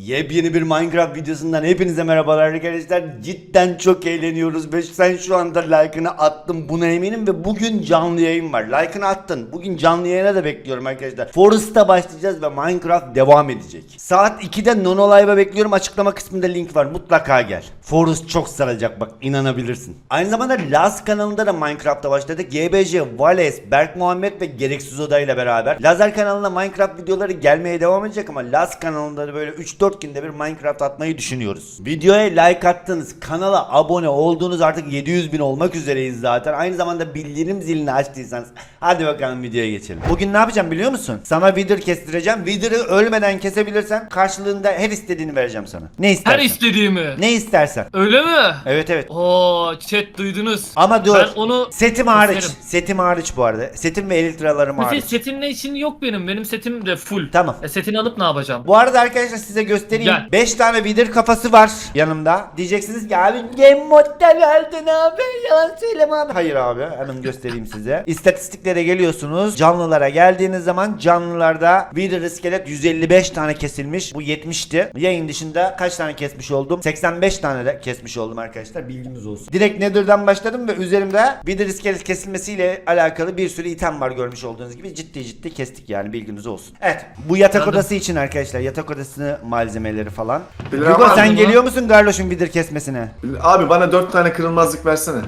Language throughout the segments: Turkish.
Yepyeni bir Minecraft videosundan hepinize merhabalar arkadaşlar. Cidden çok eğleniyoruz ve sen şu anda like'ını attın buna eminim ve bugün canlı yayın var. Like'ını attın. Bugün canlı yayına da bekliyorum arkadaşlar. Forest'ta başlayacağız ve Minecraft devam edecek. Saat 2'de Nono Live'a bekliyorum. Açıklama kısmında link var. Mutlaka gel. Forest çok saracak bak inanabilirsin. Aynı zamanda Laz kanalında da Minecraft'a başladık. GBC, Vales, Berk Muhammed ve Gereksiz Oda ile beraber. Lazer kanalına Minecraft videoları gelmeye devam edecek ama Laz kanalında da böyle 3-4 günde bir Minecraft atmayı düşünüyoruz. Videoya like attınız, kanala abone olduğunuz artık 700 bin olmak üzereyiz zaten. Aynı zamanda bildirim zilini açtıysanız hadi bakalım videoya geçelim. Bugün ne yapacağım biliyor musun? Sana Wither kestireceğim. Wither'ı ölmeden kesebilirsen karşılığında her istediğini vereceğim sana. Ne istersen. Her istediğimi. Ne istersen. Öyle mi? Evet evet. Oo chat duydunuz. Ama dur. Ben onu Setim hariç. isterim. Setim hariç bu arada. Setim ve elitralarım hariç. setin ne için yok benim. Benim setim de full. Tamam. E, setini alıp ne yapacağım? Bu arada arkadaşlar size göstereyim. Gel. 5 tane vidir kafası var yanımda. Diyeceksiniz ki abi game modda verdin abi. Yalan söyleme abi. Hayır abi hemen göstereyim size. İstatistiklere geliyorsunuz. Canlılara geldiğiniz zaman canlılarda vidir iskelet 155 tane kesilmiş. Bu 70'ti. Yayın dışında kaç tane kesmiş oldum? 85 tane de kesmiş oldum arkadaşlar. Bilginiz olsun. Direkt Nether'dan başladım ve üzerimde vidir iskelet kesilmesiyle alakalı bir sürü item var görmüş olduğunuz gibi. Ciddi ciddi kestik yani bilginiz olsun. Evet. Bu yatak Anladım. odası için arkadaşlar. Yatak odası malzemeleri falan. Bilir Hugo sen Bunu- geliyor musun Garloş'un vidir kesmesine? Abi bana dört tane kırılmazlık versene.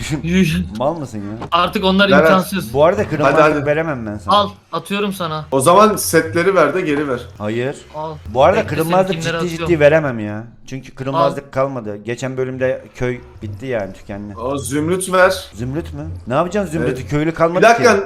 Mal mısın ya? Artık onlar Ver, ver. imkansız. Bu arada kırılmazlık Hadi, hadi. veremem ben sana. Al atıyorum sana. O zaman setleri ver de geri ver. Hayır. Al. Bu arada Bekle, kırılmazlık ciddi ciddi veremem ya. Çünkü kırılmazlık kalmadı. Geçen bölümde köy bitti yani tükendi. O zümrüt ver. Zümrüt mü? Ne yapacaksın Zümrüt'ü? Evet. Köylü Bir kalmadı dakika. ki.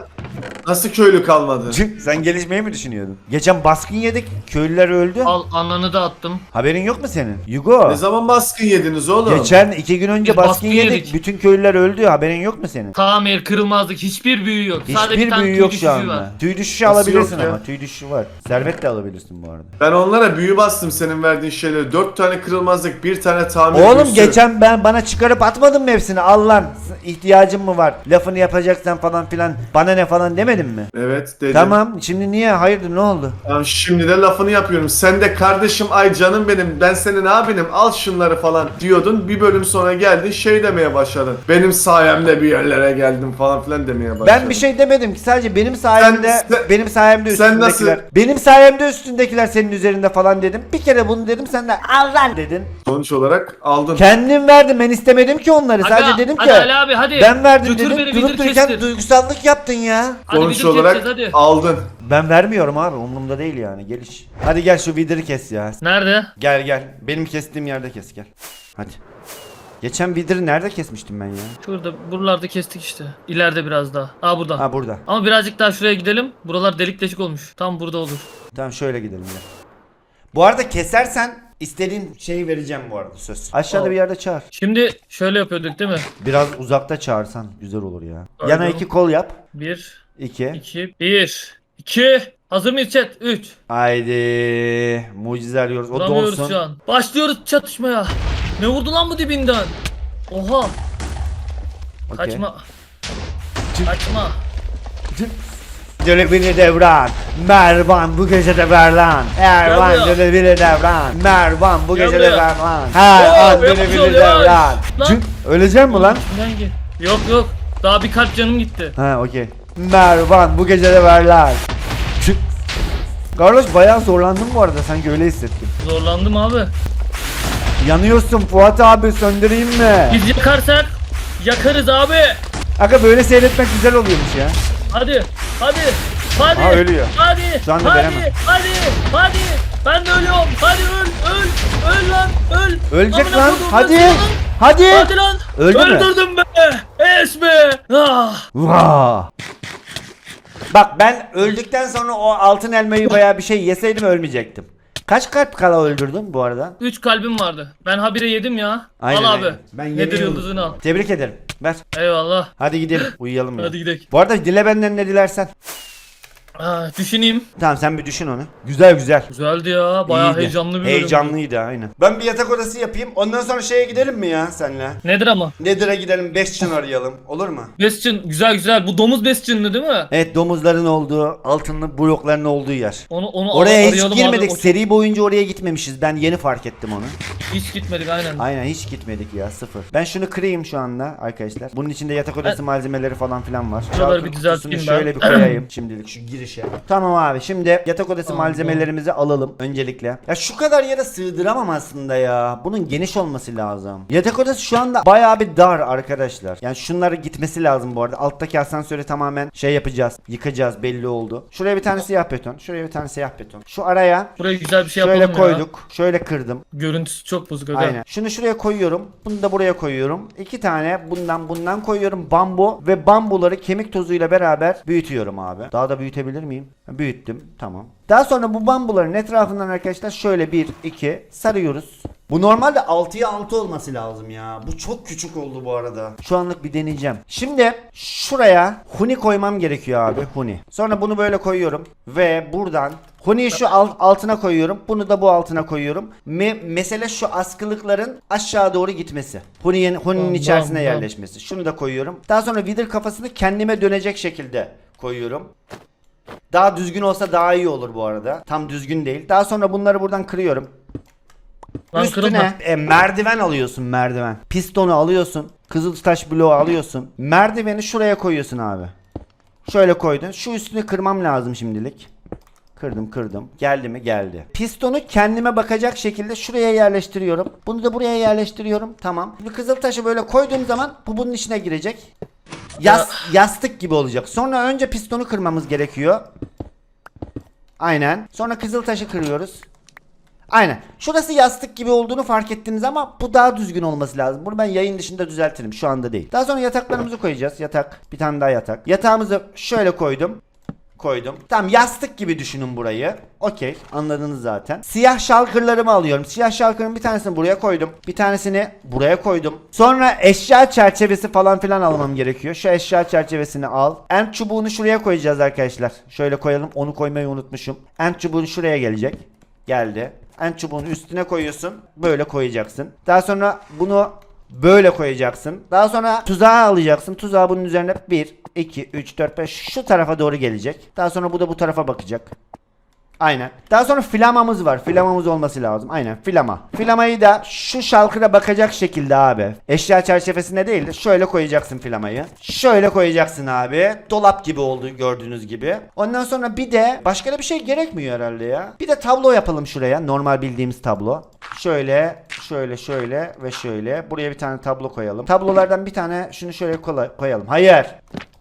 Nasıl köylü kalmadı? Sen gelişmeyi mi düşünüyordun? Geçen baskın yedik. Köylüler öldü. Al ananı da attım. Haberin yok mu senin? Yugo. Ne zaman baskın yediniz oğlum? Geçen iki gün önce Biz baskın, baskın yedik. yedik. Bütün köylüler öldü. Haberin yok mu senin? Tamir kırılmazlık hiçbir büyüğü yok. Sadece Hiçbir bir tane büyü tüy yok şu anda. var. Tüy düşüşü Nasıl alabilirsin yok ya? ama tüy düşüşü var. Servet de alabilirsin bu arada. Ben onlara büyü bastım senin verdiğin şeyleri. Dört tane kırılmazlık, bir tane tamir Oğlum büyüsü. geçen ben bana çıkarıp atmadın mı hepsini? Al lan ihtiyacım mı var? Lafını yapacaksan falan filan bana ne falan demedin mi? Evet dedim. Tamam şimdi niye hayırdır ne oldu? Tamam şimdi de lafını yapıyorum. Sen de kardeşim ay canım benim ben senin abinim al şunları falan diyordun. Bir bölüm sonra geldin şey demeye başladın. Benim sayemde bir yerlere geldim falan filan demeye başladın. Ben bir şey demedim ki sadece benim sayemde sen- benim sayemde sen üstündekiler. nasıl- Benim sayemde üstündekiler senin üzerinde falan dedim. Bir kere bunu dedim sen de al lan dedin. Sonuç olarak aldın. Kendim verdim ben istemedim ki onları. Aga, sadece dedim hadi ki Ali abi hadi. ben verdim Götür dedim. beni Durup vidir dururken kestir. duygusallık yaptın ya. Hadi Sonuç olarak hadi. aldın. Ben vermiyorum abi umurumda değil yani geliş. Hadi gel şu vidiri kes ya. Nerede? Gel gel benim kestiğim yerde kes gel. Hadi. Geçen vidiri nerede kesmiştim ben ya? Şurada buralarda kestik işte. İleride biraz daha. Aa burada. Ha burada. Ama birazcık daha şuraya gidelim. Buralar delik deşik olmuş. Tam burada olur. Tamam şöyle gidelim gel. Bu arada kesersen istediğin şeyi vereceğim bu arada söz. Aşağıda Al. bir yerde çağır. Şimdi şöyle yapıyorduk değil mi? Biraz uzakta çağırsan güzel olur ya. Aynen. Yana iki kol yap. Bir, İki. iki, bir, iki. Hazır mıyız chat? Üç. Haydi. Mucize arıyoruz. O Vuramıyoruz donsun. şu an. Başlıyoruz çatışmaya. Ne vurdu lan bu dibinden? Oha. Okey. Kaçma. Kaçma. Dönebilir devran. Mervan bu gece de ver lan. Ervan Gel dönebilir devran. Mervan bu Gel gece de buraya. ver lan. Her Oo, an dönebilir devran. Lan. Öleceğim mi lan? İçinden gir. Yok yok. Daha bir kalp canım gitti. Ha okey. Mervan bu gece de ver lan. Çık. Carlos bayağı zorlandım bu arada sanki öyle hissettim. Zorlandım abi. Yanıyorsun Fuat abi söndüreyim mi? Biz yakarsak yakarız abi. Aga böyle seyretmek güzel oluyormuş ya. Hadi. Hadi. Hadi. Aa, ölüyor. Hadi. Anda hadi. veremem. Hadi. Hadi. Ben de ölüyorum. Hadi öl. Öl. Öl lan. Öl. Ölecek Amına lan. koduğum Hadi. lan? Hadi. Hadi lan. Öldü? Öldürdüm be. Es be. Ah. Vaa. Bak ben öldükten sonra o altın elmayı bayağı bir şey yeseydim ölmeyecektim. Kaç kalp kala öldürdün bu arada? 3 kalbim vardı. Ben habire yedim ya. Aynen, al abi. aynen. Ben Nedir yıldızını al. Tebrik ederim. Ver. Eyvallah. Hadi gidelim. Uyuyalım ya. Hadi gidelim. Bu arada dile benden ne dilersen. Ah, düşüneyim. Tamam sen bir düşün onu. Güzel güzel. Güzeldi ya. Bayağı İyiydi. heyecanlı bir bölümdü. Heyecanlıydı aynen. Ben bir yatak odası yapayım. Ondan sonra şeye gidelim mi ya senle? Nedir ama? Nedir'e gidelim 5 çın arayalım. Olur mu? Bastion güzel güzel. Bu domuz Bastion'lı değil mi? Evet domuzların olduğu, altınlı blokların olduğu yer. Onu onu Oraya hiç arayalım girmedik. Abi. O Seri boyunca oraya gitmemişiz. Ben yeni fark ettim onu. Hiç gitmedik aynen. Aynen hiç gitmedik ya sıfır. Ben şunu kırayım şu anda arkadaşlar. Bunun içinde yatak odası malzemeleri falan filan var. Şuraları bir düzelteyim kutusunu ben. Şöyle bir koyayım şimdilik şu girişe. Tamam abi şimdi yatak odası Tamam. malzemelerimizi alalım öncelikle. Ya şu kadar yere sığdıramam aslında ya. Bunun geniş olması lazım. Yatak odası şu anda bayağı bir dar arkadaşlar. Yani şunları gitmesi lazım bu arada. Alttaki asansörü tamamen şey yapacağız. Yıkacağız belli oldu. Şuraya bir tane siyah beton. Şuraya bir tane siyah beton. Şu araya Buraya güzel bir şey şöyle yapalım ya. koyduk. Şöyle kırdım. Görüntüsü çok bozuk aga. Aynen. Şunu şuraya koyuyorum. Bunu da buraya koyuyorum. İki tane bundan bundan koyuyorum. Bambu ve bambuları kemik tozuyla beraber büyütüyorum abi. Daha da büyütebilir miyim? Büyüttüm. Tamam. Daha sonra bu bambuların etrafından arkadaşlar şöyle bir iki sarıyoruz. Bu normalde 6'ya 6 olması lazım ya. Bu çok küçük oldu bu arada. Şu anlık bir deneyeceğim. Şimdi şuraya huni koymam gerekiyor abi. Huni. Sonra bunu böyle koyuyorum. Ve buradan Huni'yi şu alt- altına koyuyorum. Bunu da bu altına koyuyorum. Me- mesele şu askılıkların aşağı doğru gitmesi. Huni'nin Huni'nin içerisine yerleşmesi. Şunu da koyuyorum. Daha sonra vidir kafasını kendime dönecek şekilde koyuyorum. Daha düzgün olsa daha iyi olur bu arada. Tam düzgün değil. Daha sonra bunları buradan kırıyorum. Lan Üstüne kırılma. e, merdiven alıyorsun merdiven. Pistonu alıyorsun. Kızıltaş bloğu alıyorsun. Merdiveni şuraya koyuyorsun abi. Şöyle koydun. Şu üstünü kırmam lazım şimdilik. Kırdım kırdım. Geldi mi? Geldi. Pistonu kendime bakacak şekilde şuraya yerleştiriyorum. Bunu da buraya yerleştiriyorum. Tamam. Şimdi kızıltaşı böyle koyduğum zaman bu bunun içine girecek. Yas, yastık gibi olacak. Sonra önce pistonu kırmamız gerekiyor. Aynen. Sonra kızıltaşı kırıyoruz. Aynen. Şurası yastık gibi olduğunu fark ettiniz ama bu daha düzgün olması lazım. Bunu ben yayın dışında düzeltirim. Şu anda değil. Daha sonra yataklarımızı koyacağız. Yatak. Bir tane daha yatak. Yatağımızı şöyle koydum. Koydum. Tamam yastık gibi düşünün burayı. Okey. Anladınız zaten. Siyah şalkırlarımı alıyorum. Siyah şalkırın bir tanesini buraya koydum. Bir tanesini buraya koydum. Sonra eşya çerçevesi falan filan almam gerekiyor. Şu eşya çerçevesini al. End çubuğunu şuraya koyacağız arkadaşlar. Şöyle koyalım. Onu koymayı unutmuşum. End çubuğun şuraya gelecek. Geldi. End çubuğunu üstüne koyuyorsun. Böyle koyacaksın. Daha sonra bunu böyle koyacaksın. Daha sonra tuzağı alacaksın. Tuzağı bunun üzerine 1, 2, 3, 4, 5 şu tarafa doğru gelecek. Daha sonra bu da bu tarafa bakacak. Aynen. Daha sonra flamamız var. Flamamız olması lazım. Aynen flama. Flamayı da şu şalkıra bakacak şekilde abi. Eşya çerçevesine değil de şöyle koyacaksın flamayı. Şöyle koyacaksın abi. Dolap gibi oldu gördüğünüz gibi. Ondan sonra bir de başka da bir şey gerekmiyor herhalde ya. Bir de tablo yapalım şuraya. Normal bildiğimiz tablo. Şöyle, şöyle, şöyle ve şöyle. Buraya bir tane tablo koyalım. Tablolardan bir tane şunu şöyle koyalım. Hayır.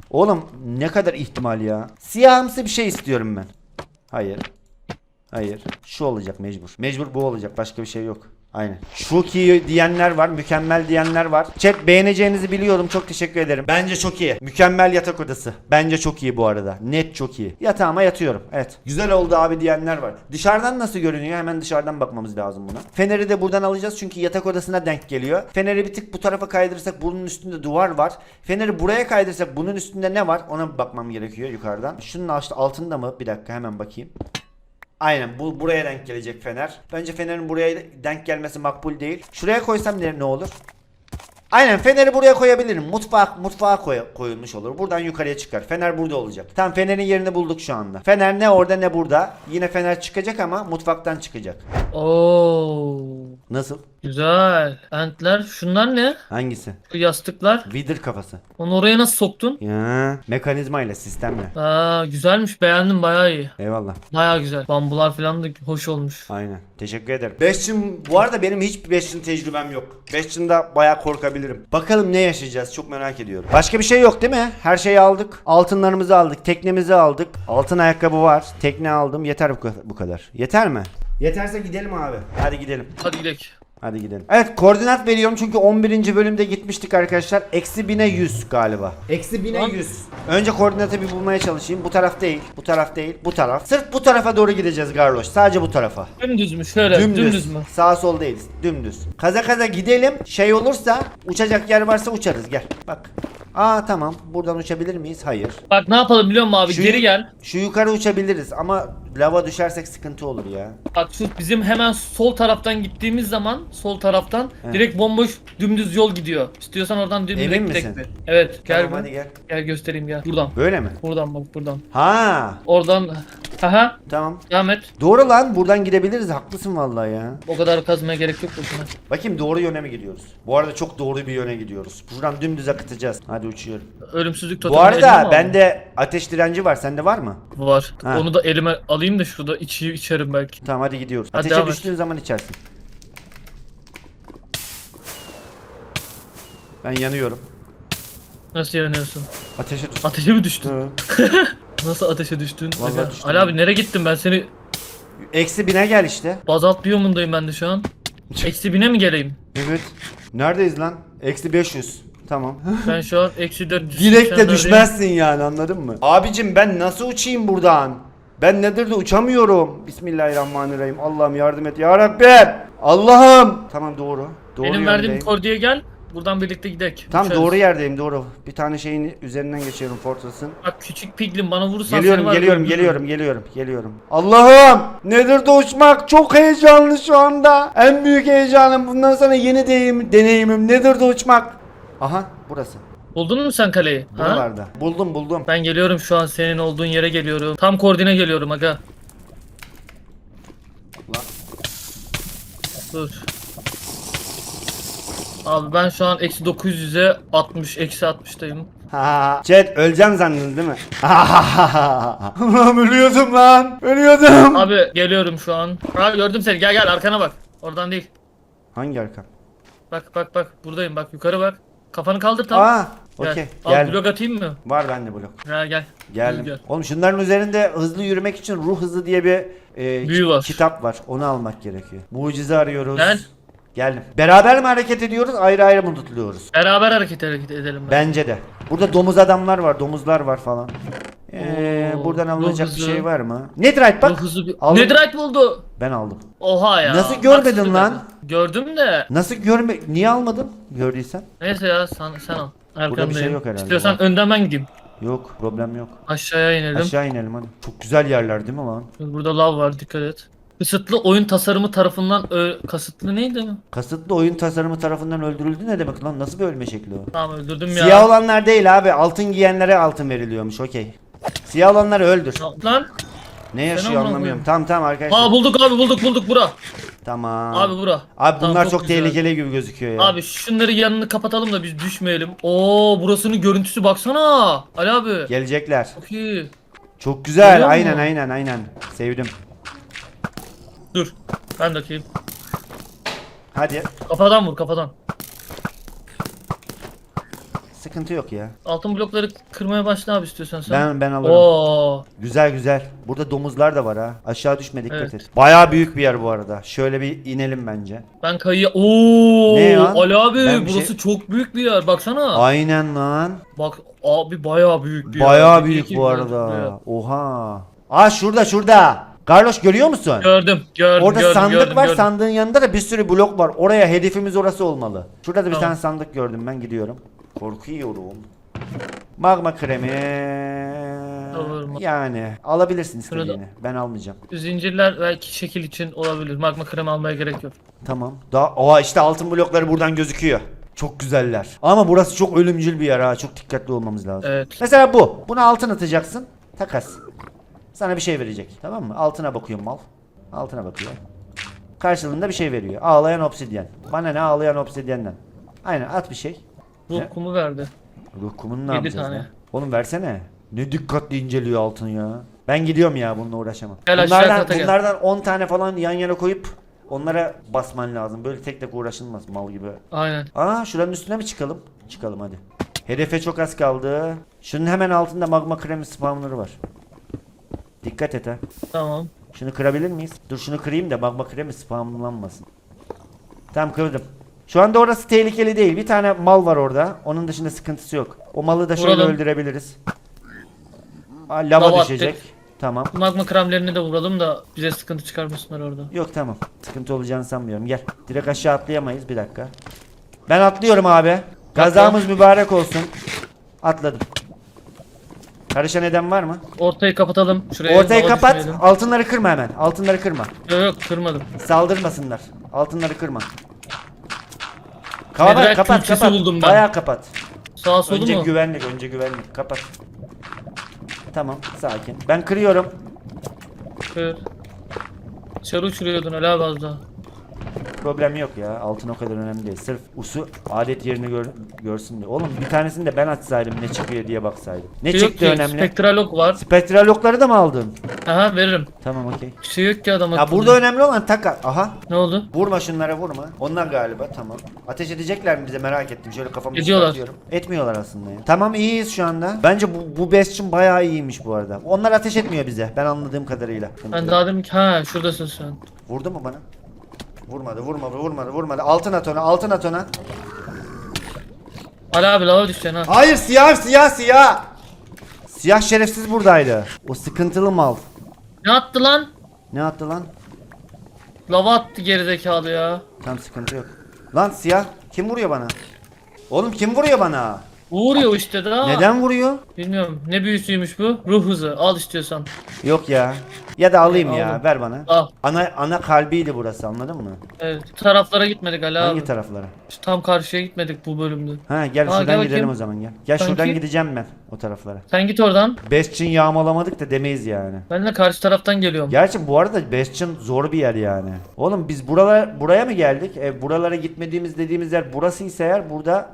Oğlum ne kadar ihtimal ya. Siyahımsı bir şey istiyorum ben. Hayır. Hayır. Şu olacak mecbur. Mecbur bu olacak. Başka bir şey yok. Aynen. Çok iyi diyenler var. Mükemmel diyenler var. Chat beğeneceğinizi biliyorum. Çok teşekkür ederim. Bence çok iyi. Mükemmel yatak odası. Bence çok iyi bu arada. Net çok iyi. Yatağıma yatıyorum. Evet. Güzel oldu abi diyenler var. Dışarıdan nasıl görünüyor? Hemen dışarıdan bakmamız lazım buna. Feneri de buradan alacağız çünkü yatak odasına denk geliyor. Feneri bir tık bu tarafa kaydırırsak bunun üstünde duvar var. Feneri buraya kaydırırsak bunun üstünde ne var? Ona bakmam gerekiyor yukarıdan. Şunun alt- altında mı? Bir dakika hemen bakayım. Aynen bu buraya denk gelecek fener. Bence fenerin buraya denk gelmesi makbul değil. Şuraya koysam ne, ne olur? Aynen feneri buraya koyabilirim. Mutfak mutfağa koy- koyulmuş olur. Buradan yukarıya çıkar. Fener burada olacak. Tam fenerin yerini bulduk şu anda. Fener ne orada ne burada. Yine fener çıkacak ama mutfaktan çıkacak. Oo. Nasıl? Güzel. Entler. Şunlar ne? Hangisi? Şu yastıklar. Vidir kafası. Onu oraya nasıl soktun? Ya, mekanizmayla sistemle. Aa güzelmiş. Beğendim bayağı iyi. Eyvallah. Bayağı güzel. Bambular falan da hoş olmuş. Aynen. Teşekkür ederim. Bastion bu arada benim hiçbir Bastion tecrübem yok. Bastion'da bayağı korkabilirim. Bakalım ne yaşayacağız çok merak ediyorum. Başka bir şey yok değil mi? Her şeyi aldık. Altınlarımızı aldık. Teknemizi aldık. Altın ayakkabı var. Tekne aldım. Yeter. Bu kadar. Yeter mi? Yeterse gidelim abi. Hadi gidelim. Hadi gidelim. Hadi gidelim. Evet koordinat veriyorum çünkü 11. bölümde gitmiştik arkadaşlar. Eksi 1000'e 100 galiba. Eksi 1000'e Lan. 100. Önce koordinatı bir bulmaya çalışayım. Bu taraf değil. Bu taraf değil. Bu taraf. Sırf bu tarafa doğru gideceğiz Garloş. Sadece bu tarafa. Dümdüz mü? Şöyle Dümdüz. dümdüz, mü? Sağ sol değil. Dümdüz. Kaza kaza gidelim. Şey olursa uçacak yer varsa uçarız. Gel. Bak. Aa tamam. Buradan uçabilir miyiz? Hayır. Bak ne yapalım biliyor musun abi? Şu- Geri gel. Şu yukarı uçabiliriz ama lava düşersek sıkıntı olur ya. Bak şu bizim hemen sol taraftan gittiğimiz zaman sol taraftan He. direkt bomboş dümdüz yol gidiyor. İstiyorsan oradan dümdüz Emin direkt misin? bir. Evet gel tamam hadi gel. Gel göstereyim gel. Buradan. Böyle mi? Buradan bak buradan. Ha Oradan. Aha. tamam. Devam et. Doğru lan buradan gidebiliriz. Haklısın vallahi ya. O kadar kazmaya gerek yok boşuna. Bakayım doğru yöne mi gidiyoruz? Bu arada çok doğru bir yöne gidiyoruz. Buradan dümdüz akıtacağız. Hadi uçuyorum. Ölümsüzlük Bu totemini elime arada al. bende ateş direnci var. Sende var mı? Var. Ha. Onu da elime alayım da şurada içi içerim belki. Tamam hadi gidiyoruz. Hadi Ateşe devam et. düştüğün zaman içersin. Ben yanıyorum. Nasıl yanıyorsun? Ateşe düştüm. Ateşe mi düştün? Hı. Nasıl ateşe düştün? Vallahi Aga, düştüm. Ali abi nereye gittin ben seni Eksi bine gel işte. bazalt biyomundayım ben de şu an. Eksi bine mi geleyim? Evet. Neredeyiz lan? Eksi 500. Tamam. Ben şu an eksi 400. Direkt de düşmezsin yani anladın mı? Abicim ben nasıl uçayım buradan? Ben nedir de uçamıyorum. Bismillahirrahmanirrahim. Allah'ım yardım et ya Rabbim. Allah'ım. Tamam doğru. Doğru Benim verdiğim yöndeyim. kordiye gel. Buradan birlikte gidek. Tam Uçarız. doğru yerdeyim doğru. Bir tane şeyin üzerinden geçiyorum Fortress'ın. Bak küçük piglin bana vurursan Geliyorum seni var geliyorum öldürürüm. geliyorum geliyorum geliyorum. Allah'ım! Nedir uçmak çok heyecanlı şu anda. En büyük heyecanım bundan sonra yeni deyim, deneyimim nedir uçmak. Aha burası. Buldun mu sen kaleyi? Ha? Buralarda. Buldum buldum. Ben geliyorum şu an senin olduğun yere geliyorum. Tam koordine geliyorum aga. Dur. Abi ben şu an eksi 900'e 60, eksi 60'tayım. Ha, Chat öleceğim zannedin değil mi? Ulan ölüyordum lan. Ölüyordum. Abi geliyorum şu an. Abi gördüm seni gel gel arkana bak. Oradan değil. Hangi arka? Bak bak bak buradayım bak yukarı bak. Kafanı kaldır tam. Aa, Gel. okey. Al Gel. blok atayım mı? Var bende blok. Gel gel. Geldim. Gel. Oğlum şunların üzerinde hızlı yürümek için ruh hızı diye bir e, Büyü ki- var. kitap var. Onu almak gerekiyor. Mucize arıyoruz. Gel. Geldim. Beraber mi hareket ediyoruz, ayrı ayrı mı tutuluyoruz? Beraber hareket hareket edelim. Ben. Bence de. Burada domuz adamlar var, domuzlar var falan. Ee, Oo, buradan alınacak bir şey var mı? Netherite bak. Hızı bir... Aldım. Netherite buldu. Ben aldım. Oha ya. Nasıl görmedin lan? ettim. Gördüm de. Nasıl görme... Niye almadın? Gördüysen. Neyse ya sen, sen al. Arkandayım. bir şey yok herhalde. İstiyorsan önden ben gideyim. Yok, problem yok. Aşağıya inelim. Aşağı inelim hadi. Çok güzel yerler değil mi lan? Burada lav var dikkat et. Kısıtlı oyun tasarımı tarafından ö kasıtlı neydi? Kasıtlı oyun tasarımı tarafından öldürüldü ne demek lan? Nasıl bir ölme şekli o? Tamam öldürdüm ya. Siyah olanlar değil abi. Altın giyenlere altın veriliyormuş. Okey. Siyah olanları öldür. Lan. Ne yaşıyor amına anlamıyorum. koyayım. Tamam tamam arkadaşlar. Aa bulduk abi bulduk bulduk bura. Tamam. Abi bura. Abi Tamam, bunlar çok, güzel. tehlikeli gibi gözüküyor ya. Abi şunları yanını kapatalım da biz düşmeyelim. Oo burasının görüntüsü baksana. Ali abi. Gelecekler. Çok iyi. Çok güzel. Görüyor Aynen musun? aynen aynen. Sevdim. Dur. Ben dökeyim. Hadi. Kafadan vur kafadan. Sıkıntı yok ya. Altın blokları kırmaya başla abi istiyorsan sen. Ben ben alırım. Oo. Güzel güzel. Burada domuzlar da var ha. Aşağı düşme dikkat Evet. et. Bayağı büyük bir yer bu arada. Şöyle bir inelim bence. Ben kayıya... Oo. Ne lan? Ali abi Ben bir burası şey- çok büyük bir yer baksana. Aynen lan. Bak abi bayağı büyük bir yer. Bayağı büyük bu arada. Oha. Aa şurada şurada. Carlos görüyor musun? Gördüm gördüm Orada gördüm, sandık gördüm, var. gördüm. Sandığın yanında da bir sürü blok var. Oraya hedefimiz orası olmalı. Şurada da bir Tamam. tane sandık gördüm ben gidiyorum. Korkuyorum. Magma kremi. Olur mu? Yani alabilirsin istediğini. Ben almayacağım. Zincirler belki şekil için olabilir. Magma kremi almaya gerek yok. Tamam. Daha Aa işte altın blokları buradan gözüküyor. Çok güzeller. Ama burası çok ölümcül bir yer ha. Çok dikkatli olmamız lazım. Evet. Mesela bu. Buna altın atacaksın. Takas. Sana bir şey verecek. Tamam mı? Altına bakıyor mal. Altına bakıyor. Karşılığında bir şey veriyor. Ağlayan obsidyen. Bana ne ağlayan obsidyenden. Aynen at bir şey. Ne? kumu verdi. Ruh kumunu ne Yedi yapacağız tane. lan? Oğlum versene. Ne dikkatli inceliyor altın ya. Ben gidiyorum ya bununla uğraşamam. Gel aşağı bunlardan, kata gel. bunlardan 10 tane falan yan yana koyup onlara basman lazım. Böyle tek tek uğraşılmaz mal gibi. Aynen. Aa şuranın üstüne mi çıkalım? Çıkalım hadi. Hedefe çok az kaldı. Şunun hemen altında magma kremi spawner'ı var. Dikkat et ha. Tamam. Şunu kırabilir miyiz? Dur şunu kırayım da magma kremi spamlanmasın. Tamam kırdım. Şu anda orası tehlikeli değil. Bir tane mal var orada. Onun dışında sıkıntısı yok. O malı da şöyle Vuralım. öldürebiliriz. Aa, lava Lava düşecek. attık. Tamam. Magma kremlerini de vuralım da bize sıkıntı çıkarmasınlar orada. Yok tamam. Sıkıntı olacağını sanmıyorum. Gel. Direkt aşağı atlayamayız. Bir dakika. Ben atlıyorum abi. Gazamız mübarek olsun. Atladım. Karışan eden var mı? Ortayı kapatalım. Şuraya Ortayı hava kapat. düşmeyelim. Altınları kırma hemen. Altınları kırma. Yok yok kırmadım. Saldırmasınlar. Altınları kırma. Kapat, Netherite kapat, külçesi kapat. buldum ben. Bayağı kapat. Sağ solu Önce mu? güvenlik, önce güvenlik. Kapat. Tamam, sakin. Ben kırıyorum. Kır. Dışarı uçuruyordun Ali abi az daha. Problem yok ya. Altın o kadar önemli değil. Sırf usu adet yerini gör, görsün diye. Oğlum bir tanesini de ben açsaydım ne çıkıyor diye baksaydım. Ne şey çıktı ki, önemli? Spektral ok var. Spektral okları da mı aldın? Aha veririm. Tamam okey. Bir şey yok ki adam Ya akıllı. burada önemli olan taka. Aha. Ne oldu? Vurma şunlara vurma. Onlar galiba tamam. Ateş edecekler mi bize merak ettim. Şöyle kafamı Ediyorlar. çıkartıyorum. Etmiyorlar aslında ya. Tamam iyiyiz şu anda. Bence bu, bu Bastion bayağı iyiymiş bu arada. Onlar ateş etmiyor bize. Ben anladığım kadarıyla. Ben daha dedim ki ha şuradasın sen. Vurdu mu bana? Vurmadı, vurmadı, vurmadı, vurmadı. Altın at ona, altın at ona. Ali abi lava düşeceksin ha. Hayır, siyah, siyah, siyah. Siyah şerefsiz buradaydı. O sıkıntılı mal. Ne attı lan? Ne attı lan? Lava attı gerizekalı ya. Tam sıkıntı yok. Lan siyah, kim vuruyor bana? Oğlum kim vuruyor bana? Vuruyor işte daha. Neden vuruyor? Bilmiyorum. Ne büyüsüymüş bu? Ruh hızı. Al istiyorsan. Yok ya. Ya da alayım ya, Aldım. ver bana. Al. Ana ana kalbiydi burası, anladın mı? Evet. Taraflara gitmedik Ali Hangi abi. taraflara? Şu Tam karşıya gitmedik bu bölümde. Ha gel şuradan gel gidelim bakayım. o zaman gel. Gel Sanki- şuradan gideceğim ben o taraflara. Sen git oradan. Bastion yağmalamadık da demeyiz yani. Ben de karşı taraftan geliyorum. Gerçi bu arada Bastion zor bir yer yani. Oğlum biz buralar buraya mı geldik? E, buralara gitmediğimiz dediğimiz yer burası ise eğer burada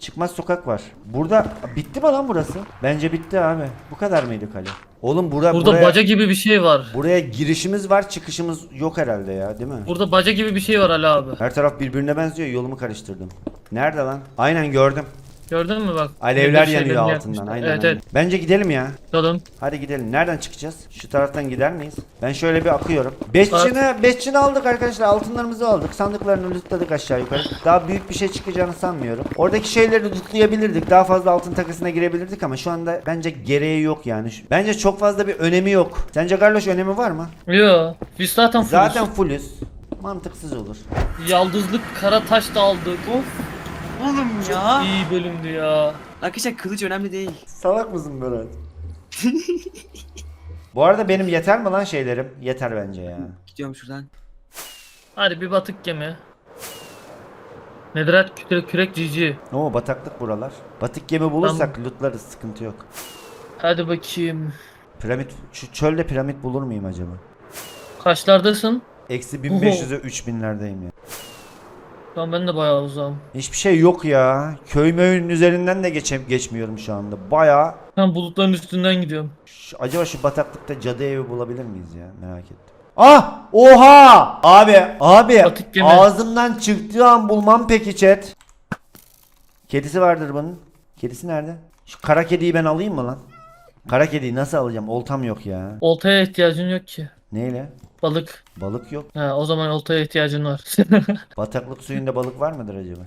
çıkmaz sokak var. Burada bitti mi lan burası? Bence bitti abi. Bu kadar mıydı kale? Oğlum bura, Burada buraya, baca gibi bir şey var. buraya girişimiz var çıkışımız yok herhalde ya değil mi? Burada baca gibi bir şey var Ali abi. Her taraf birbirine benziyor yolumu karıştırdım. Nerede lan? Aynen gördüm. Gördün mü bak? Alevler yanıyor altından. yakmışlar. Aynen, Evet aynen. evet. Bence gidelim ya. Dalın. Hadi gidelim. Nereden çıkacağız? Şu taraftan gider miyiz? Ben şöyle bir akıyorum. Beşçini, beşçini aldık arkadaşlar. Altınlarımızı aldık. Sandıklarını lootladık aşağı yukarı. Daha büyük bir şey çıkacağını sanmıyorum. Oradaki şeyleri lootlayabilirdik. Daha fazla altın takısına girebilirdik ama şu anda bence gereği yok yani. Bence çok fazla bir önemi yok. Sence Garloş önemi var mı? Yo. Biz zaten fullüz. Zaten fullüz. Mantıksız olur. Yaldızlık kara taş da aldık. Of. Oğlum ya. İyi bölümdü ya. Arkadaşlar kılıç önemli değil. Salak mısın Berat? Bu arada benim yeter mi lan şeylerim? Yeter bence ya. Gidiyorum şuradan. Hadi bir batık gemi. Nedret kürek, kürek cici. Oo bataklık buralar. Batık gemi bulursak lootlarız sıkıntı yok. Hadi bakayım. Piramit, şu çölde piramit bulur muyum acaba? Kaçlardasın? Eksi 1500'e 3000'lerdeyim ya. Şu an ben de bayağı uzağım. Hiçbir şey yok ya. Köy möyünün üzerinden de geçe geçmiyorum şu anda. Baya. Ben bulutların üstünden gidiyorum. Acaba şu bataklıkta cadı evi bulabilir miyiz ya? Merak ettim. Ah! Oha! Abi, abi Batık gemi. ağzımdan çıktığı an bulmam peki chat. Kedisi vardır bunun. Kedisi nerede? Şu kara kediyi ben alayım mı lan? Kara kediyi nasıl alacağım? Oltam yok ya. Oltaya ihtiyacın yok ki. Neyle? Balık. Balık yok. Ha, o zaman oltaya ihtiyacın var. Bataklık suyunda balık var mıdır acaba?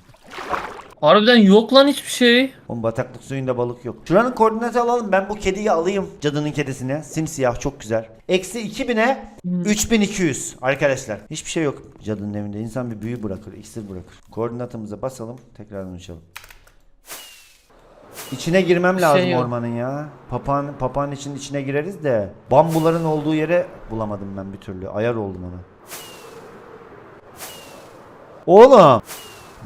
Harbiden yok lan hiçbir şey. Oğlum bataklık suyunda balık yok. Şuranın koordinatı alalım. Ben bu kediyi alayım. Cadının kedisine. Simsiyah çok güzel. Eksi 2000'e 3200 arkadaşlar. Hiçbir şey yok cadının evinde. İnsan bir büyü bırakır, iksir bırakır. Koordinatımıza basalım. Tekrardan uçalım. İçine girmem Bir lazım şey yok. ormanın ya. Papağan, papağan için içine gireriz de bambuların olduğu yere bulamadım ben bir türlü. Ayar oldum ona. Oğlum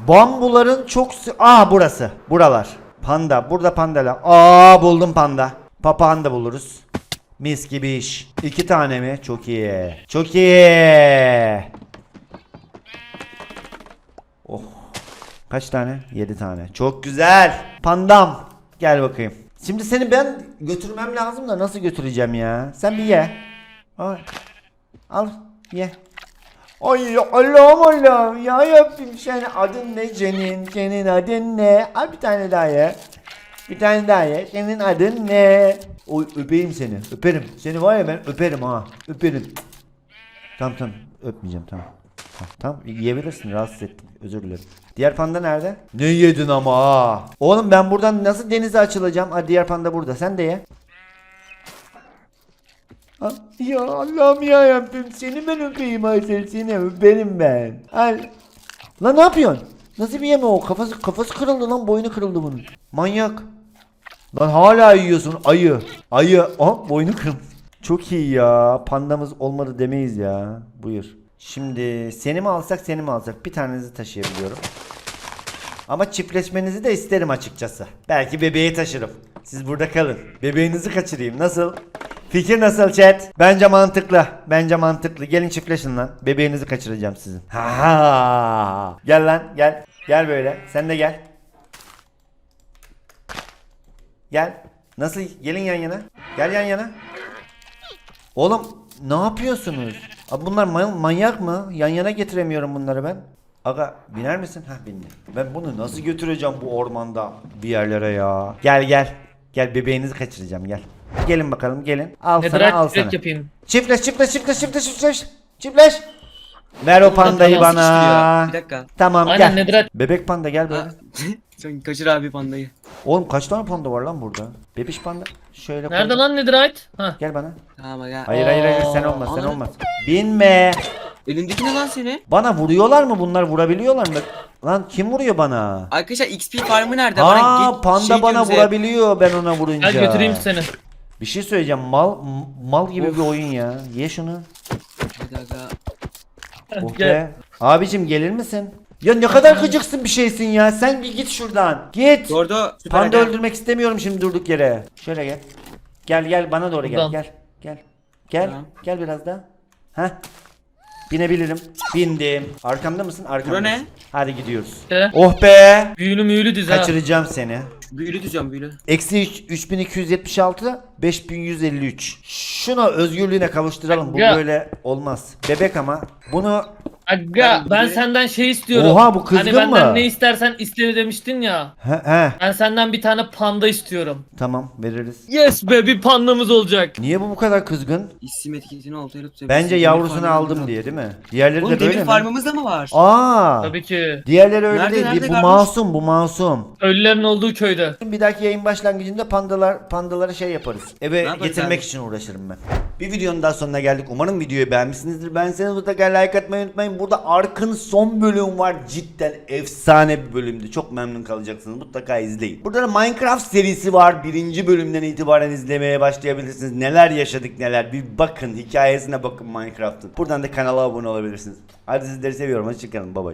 Bambuların çok sı- Aa burası. Buralar. Panda. Burada pandalar. Aa buldum panda. Papağan da buluruz. Mis gibi iş. İki tane mi? Çok iyi. Çok iyi. Oh. Kaç tane? Yedi tane. Çok güzel. Pandam. Gel bakayım. Şimdi seni ben götürmem lazım da nasıl götüreceğim ya? Sen bir ye. Al. Ye. Ay Allah'ım Allah'ım. Ya yapayım sen adın ne? Senin senin adın ne? Al bir tane daha ye. Bir tane daha ye. Senin adın ne? Oy öpeyim seni. Öperim. Seni var ya ben öperim ha. Öperim. Tamam tamam. Öpmeyeceğim tamam Tamam, tamam yiyebilirsin rahatsız ettim özür dilerim Diğer panda nerede? Ne yedin ama ha Oğlum ben buradan nasıl denize açılacağım ha diğer panda burada sen de ye Ah, Ya Allah'ım ya Rabbim seni ben öpeyim Aysel seni öperim ben. Al. Lan ne yapıyorsun? Nasıl bir yeme o? Kafası kafası kırıldı lan boynu kırıldı bunun. Manyak. Lan hala yiyorsun ayı. Ayı. Aha boynu kırıldı. Çok iyi ya. Pandamız olmadı demeyiz ya. Buyur. Şimdi seni mi alsak seni mi alsak? Bir tanenizi taşıyabiliyorum. Ama çiftleşmenizi de isterim açıkçası. Belki bebeği taşırım. Siz burada kalın. Bebeğinizi kaçırayım. Nasıl? Fikir nasıl chat? Bence mantıklı. Bence mantıklı. Gelin çiftleşin lan. Bebeğinizi kaçıracağım sizin. Ha ha. Gel lan gel. Gel böyle. Sen de gel. Gel. Nasıl? Gelin yan yana. Gel yan yana. Oğlum ne yapıyorsunuz? Abi bunlar man- manyak mı? Yan yana getiremiyorum bunları ben. Aga biner misin? Hah bindi. Ben bunu nasıl götüreceğim bu ormanda bir yerlere ya? Gel gel. Gel bebeğinizi kaçıracağım gel. Gelin bakalım gelin. Al sana al Netherite sana. direkt yapayım. Çiftleş çiftleş çiftleş çiftleş çiftleş. Çiftleş. Ver o pandayı bana. Bir dakika. Tamam Aynen gel. Netherite. Bebek panda gel böyle. Ha. Sen kaçır abi pandayı. Oğlum kaç tane panda var lan burada? Bebiş panda. Şöyle koy. Nerede lan Netherite? Ha. Gel bana. Tamam ya. Hayır hayır hayır sen olmaz sen ana. olmaz. Binme. Elindeki ne lan senin? Bana vuruyorlar mı bunlar vurabiliyorlar mı? Lan kim vuruyor bana? Arkadaşlar XP farmı nerede? Bana Aa ge- panda şey bana diyoruz hep. vurabiliyor ben ona vurunca. Gel götüreyim seni. Bir şey söyleyeceğim mal m- mal gibi Of. bir oyun ya. Ye şunu. Bir dakika. Oh Gel. be. Abicim gelir misin? Ya ne kadar gıcıksın bir şeysin ya. Sen bir git şuradan. Git. Gordo süper Panda aga. öldürmek istemiyorum şimdi durduk yere. Şöyle gel. Gel gel bana doğru gel Buradan. gel. Gel. Gel. Tamam. Gel biraz daha. Heh. Binebilirim. Bindim. Arkamda mısın? Arkamda. ne? Hadi gidiyoruz. İşte. Oh be. Büyülü müyülü diz ha. Kaçıracağım seni. Büyülü düzeceğim büyülü. Eksi üç- 3276 5153. Şuna özgürlüğüne kavuşturalım. Bu Ya. böyle olmaz. Bebek ama. Bunu Aga ben senden şey istiyorum. Oha, bu kızgın Hani benden mı? ne istersen iste demiştin ya. he, he. Ben senden bir tane panda istiyorum. Tamam veririz. Yes be bir pandamız olacak. Niye bu bu kadar kızgın? İsim etiketini oltayla tutabilirsin. Bence yavrusunu aldım. diye değil mi? Diğerleri Oğlum de böyle demir mi? farmımız da mı var? Aa. Tabii ki. Diğerleri öyle Nerede, değil. nerede bu kardeş? masum, bu masum. Ölülerin olduğu köyde. Bir dahaki yayın başlangıcında pandalar pandalara şey yaparız. Eve getirmek abi? için uğraşırım ben. Bir videonun daha sonuna geldik. Umarım videoyu beğenmişsinizdir. Ben seni mutlaka like atmayı unutmayın. Burada Ark'ın son bölüm var. Cidden efsane bir bölümdü. Çok memnun kalacaksınız. Mutlaka izleyin. Burada da Minecraft serisi var. Birinci bölümden itibaren izlemeye başlayabilirsiniz. Neler yaşadık neler. Bir bakın hikayesine bakın Minecraft'ın. Buradan da kanala abone olabilirsiniz. Hadi sizleri seviyorum. Hoşçakalın. Bye bye.